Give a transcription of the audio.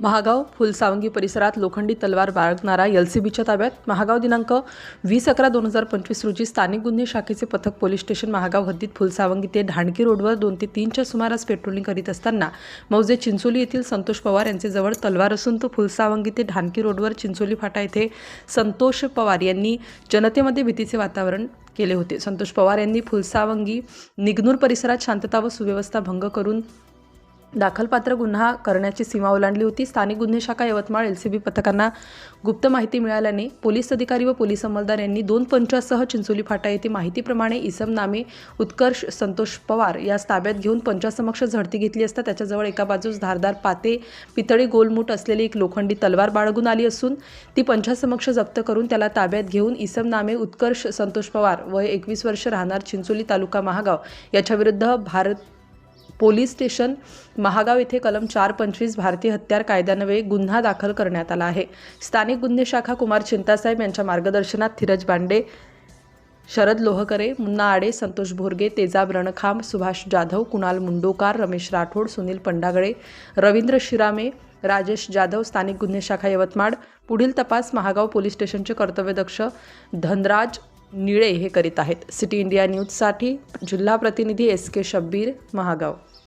महागाव फुलसावंगी परिसरात लोखंडी तलवार बाळगणारा एलसीबीच्या ताब्यात महागाव दिनांक वीस अकरा दोन हजार पंचवीस रोजी स्थानिक गुन्हे शाखेचे पथक पोलीस स्टेशन महागाव हद्दीत फुलसावंगी ते ढाणकी रोडवर दोन ते तीनच्या सुमारास पेट्रोलिंग करीत असताना मौजे चिंचोली येथील संतोष पवार यांचे जवळ तलवार असून तो फुलसावंगी ते ढाणकी रोडवर चिंचोली फाटा येथे संतोष पवार यांनी जनतेमध्ये भीतीचे वातावरण केले होते. संतोष पवार यांनी फुलसावंगी निगनूर परिसरात शांतता व सुव्यवस्था भंग करून दाखलपात्र गुन्हा करण्याची सीमा ओलांडली होती. स्थानिक गुन्हे शाखा यवतमाळ एल सी बी पथकांना गुप्त माहिती मिळाल्याने पोलीस अधिकारी व पोलीस अंमलदार यांनी दोन पंचासह चिंचोली फाटा येथे माहितीप्रमाणे इसम नामे उत्कर्ष संतोष पवार यास ताब्यात घेऊन पंचासमक्ष झडती घेतली असता त्याच्याजवळ एका बाजूस धारदार पाते पितळी गोलमूट असलेली एक लोखंडी तलवार बाळगून आली असून ती पंचासमक्ष जप्त करून त्याला ताब्यात घेऊन इसम नामे उत्कर्ष संतोष पवार वय एकवीस वर्ष राहणार चिंचोली तालुका महागाव याच्याविरुद्ध भारत पोलीस स्टेशन महागाव येथे कलम चार पंचवीस भारतीय हत्यार कायद्यान्वये गुन्हा दाखल करण्यात आला आहे. स्थानिक गुन्हे शाखा कुमार चिंतासाहेब यांच्या मार्गदर्शनात धीरज बांडे शरद लोहकरे मुन्ना आडे संतोष भोरगे तेजाब रणखांब सुभाष जाधव कुणाल मुंडोकार रमेश राठोड सुनील पंडागळे रवींद्र शिरामे राजेश जाधव स्थानिक गुन्हे शाखा यवतमाळ पुढील तपास महागाव पोलीस स्टेशनचे कर्तव्यदक्ष धनराज निळे हे करीत आहेत. सिटी इंडिया न्यूजसाठी जिल्हा प्रतिनिधी एस के शब्बीर महागाव.